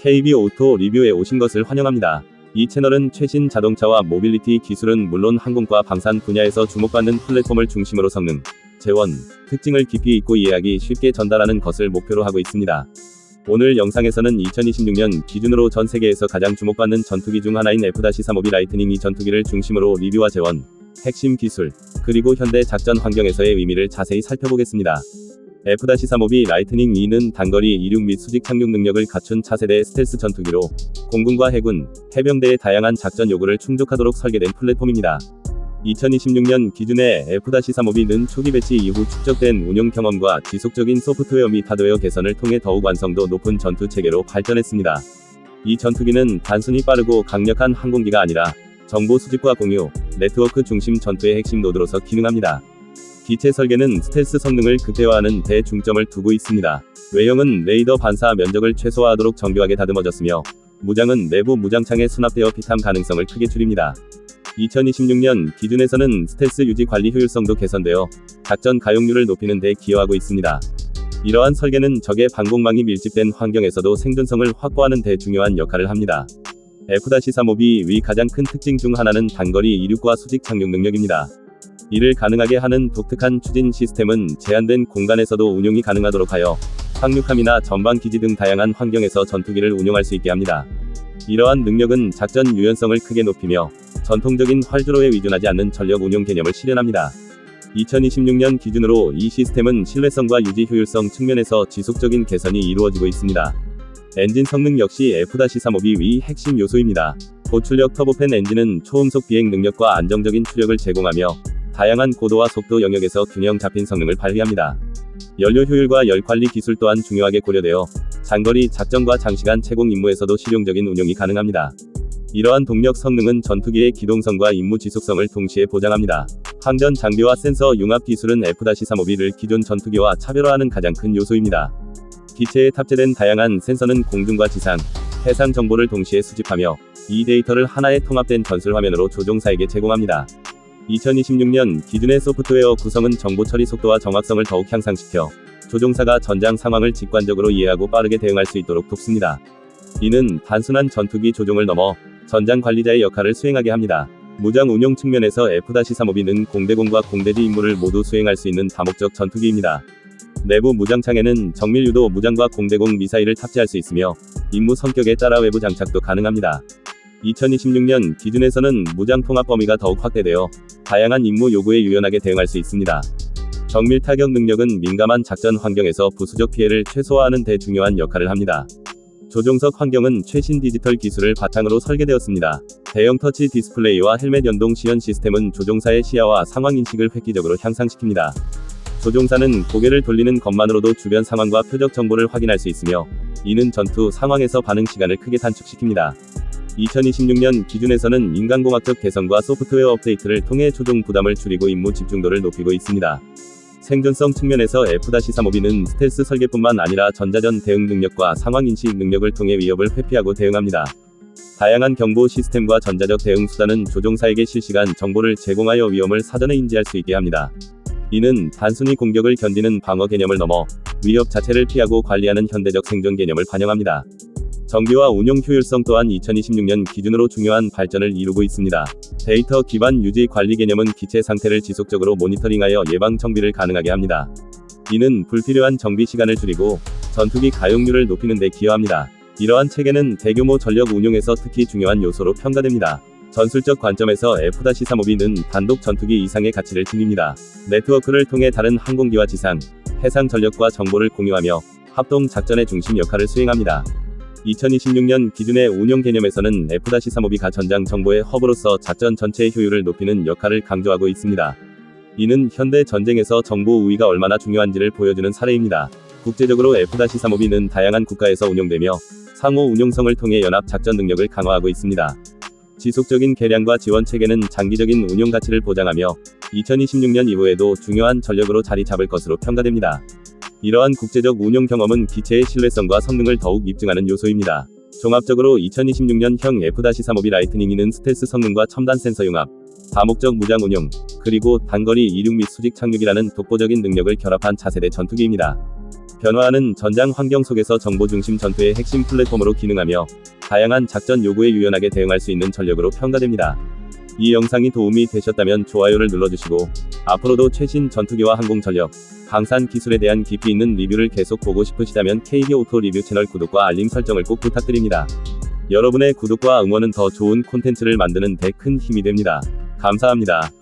KB 오토 리뷰에 오신 것을 환영합니다. 이 채널은 최신 자동차와 모빌리티 기술은 물론 항공과 방산 분야에서 주목받는 플랫폼을 중심으로 성능, 재원, 특징을 깊이 있고 이해하기 쉽게 전달하는 것을 목표로 하고 있습니다. 오늘 영상에서는 2026년 기준으로 전 세계에서 가장 주목받는 전투기 중 하나인 F-35B 라이트닝 이 전투기를 중심으로 리뷰와 재원, 핵심 기술, 그리고 현대 작전 환경에서의 의미를 자세히 살펴보겠습니다. F-35B 라이트닝 2는 단거리 이륙 및 수직 착륙 능력을 갖춘 차세대 스텔스 전투기로 공군과 해군, 해병대의 다양한 작전 요구를 충족하도록 설계된 플랫폼입니다. 2026년 기준의 F-35B는 초기 배치 이후 축적된 운용 경험과 지속적인 소프트웨어 및 하드웨어 개선을 통해 더욱 완성도 높은 전투 체계로 발전했습니다. 이 전투기는 단순히 빠르고 강력한 항공기가 아니라 정보 수집과 공유, 네트워크 중심 전투의 핵심 노드로서 기능합니다. 기체 설계는 스텔스 성능을 극대화하는 대 중점을 두고 있습니다. 외형은 레이더 반사 면적을 최소화하도록 정교하게 다듬어졌으며, 무장은 내부 무장창에 수납되어 피탐 가능성을 크게 줄입니다. 2026년 기준에서는 스텔스 유지 관리 효율성도 개선되어 작전 가용률을 높이는 데 기여하고 있습니다. 이러한 설계는 적의 방공망이 밀집된 환경에서도 생존성을 확보하는 데 중요한 역할을 합니다. F-35B 위 가장 큰 특징 중 하나는 단거리 이륙과 수직 착륙 능력입니다. 이를 가능하게 하는 독특한 추진 시스템은 제한된 공간에서도 운용이 가능하도록 하여 상륙함이나 전방 기지 등 다양한 환경에서 전투기를 운용할 수 있게 합니다. 이러한 능력은 작전 유연성을 크게 높이며 전통적인 활주로에 의존하지 않는 전력 운용 개념을 실현합니다. 2026년 기준으로 이 시스템은 신뢰성과 유지 효율성 측면에서 지속적인 개선이 이루어지고 있습니다. 엔진 성능 역시 F-35B 위 핵심 요소입니다. 고출력 터보팬 엔진은 초음속 비행 능력과 안정적인 추력을 제공하며 다양한 고도와 속도 영역에서 균형 잡힌 성능을 발휘합니다. 연료 효율과 열 관리 기술 또한 중요하게 고려되어 장거리 작전과 장시간 채공 임무에서도 실용적인 운용이 가능합니다. 이러한 동력 성능은 전투기의 기동성과 임무 지속성을 동시에 보장합니다. 항전 장비와 센서 융합 기술은 F-35B를 기존 전투기와 차별화하는 가장 큰 요소입니다. 기체에 탑재된 다양한 센서는 공중과 지상, 해상 정보를 동시에 수집하며 이 데이터를 하나의 통합된 전술 화면으로 조종사에게 제공합니다. 2026년 기준의 소프트웨어 구성은 정보 처리 속도와 정확성을 더욱 향상시켜 조종사가 전장 상황을 직관적으로 이해하고 빠르게 대응할 수 있도록 돕습니다. 이는 단순한 전투기 조종을 넘어 전장 관리자의 역할을 수행하게 합니다. 무장 운용 측면에서 F-35B는 공대공과 공대지 임무를 모두 수행할 수 있는 다목적 전투기입니다. 내부 무장창에는 정밀 유도 무장과 공대공 미사일을 탑재할 수 있으며 임무 성격에 따라 외부 장착도 가능합니다. 2026년 기준에서는 무장 통합 범위가 더욱 확대되어 다양한 임무 요구에 유연하게 대응할 수 있습니다. 정밀 타격 능력은 민감한 작전 환경에서 부수적 피해를 최소화하는 데 중요한 역할을 합니다. 조종석 환경은 최신 디지털 기술을 바탕으로 설계되었습니다. 대형 터치 디스플레이와 헬멧 연동 시연 시스템은 조종사의 시야와 상황 인식을 획기적으로 향상시킵니다. 조종사는 고개를 돌리는 것만으로도 주변 상황과 표적 정보를 확인할 수 있으며 이는 전투 상황에서 반응 시간을 크게 단축시킵니다. 2026년 기준에서는 인간공학적 개선과 소프트웨어 업데이트를 통해 조종 부담을 줄이고 임무 집중도를 높이고 있습니다. 생존성 측면에서 F-35B는 스텔스 설계뿐만 아니라 전자전 대응 능력과 상황 인식 능력을 통해 위협을 회피하고 대응합니다. 다양한 경보 시스템과 전자적 대응 수단은 조종사에게 실시간 정보를 제공하여 위험을 사전에 인지할 수 있게 합니다. 이는 단순히 공격을 견디는 방어 개념을 넘어 위협 자체를 피하고 관리하는 현대적 생존 개념을 반영합니다. 정비와 운용 효율성 또한 2026년 기준으로 중요한 발전을 이루고 있습니다. 데이터 기반 유지 관리 개념은 기체 상태를 지속적으로 모니터링하여 예방 정비를 가능하게 합니다. 이는 불필요한 정비 시간을 줄이고 전투기 가용률을 높이는 데 기여합니다. 이러한 체계는 대규모 전력 운용에서 특히 중요한 요소로 평가됩니다. 전술적 관점에서 F-35B는 단독 전투기 이상의 가치를 지닙니다. 네트워크를 통해 다른 항공기와 지상, 해상 전력과 정보를 공유하며 합동 작전의 중심 역할을 수행합니다. 2026년 기준의 운용 개념에서는 F-35B가 전장 정보의 허브로서 작전 전체의 효율을 높이는 역할을 강조하고 있습니다. 이는 현대 전쟁에서 정보 우위가 얼마나 중요한지를 보여주는 사례입니다. 국제적으로 F-35B는 다양한 국가에서 운용되며 상호 운용성을 통해 연합 작전 능력을 강화하고 있습니다. 지속적인 개량과 지원 체계는 장기적인 운용 가치를 보장하며 2026년 이후에도 중요한 전력으로 자리 잡을 것으로 평가됩니다. 이러한 국제적 운용 경험은 기체의 신뢰성과 성능을 더욱 입증하는 요소입니다. 종합적으로 2026년형 F-35B 라이트닝이는 스텔스 성능과 첨단 센서 융합, 다목적 무장 운용, 그리고 단거리 이륙 및 수직 착륙이라는 독보적인 능력을 결합한 차세대 전투기입니다. 변화하는 전장 환경 속에서 정보 중심 전투의 핵심 플랫폼으로 기능하며 다양한 작전 요구에 유연하게 대응할 수 있는 전력으로 평가됩니다. 이 영상이 도움이 되셨다면 좋아요를 눌러주시고 앞으로도 최신 전투기와 항공 전력, 방산 기술에 대한 깊이 있는 리뷰를 계속 보고 싶으시다면 KD 오토 리뷰 채널 구독과 알림 설정을 꼭 부탁드립니다. 여러분의 구독과 응원은 더 좋은 콘텐츠를 만드는 데 큰 힘이 됩니다. 감사합니다.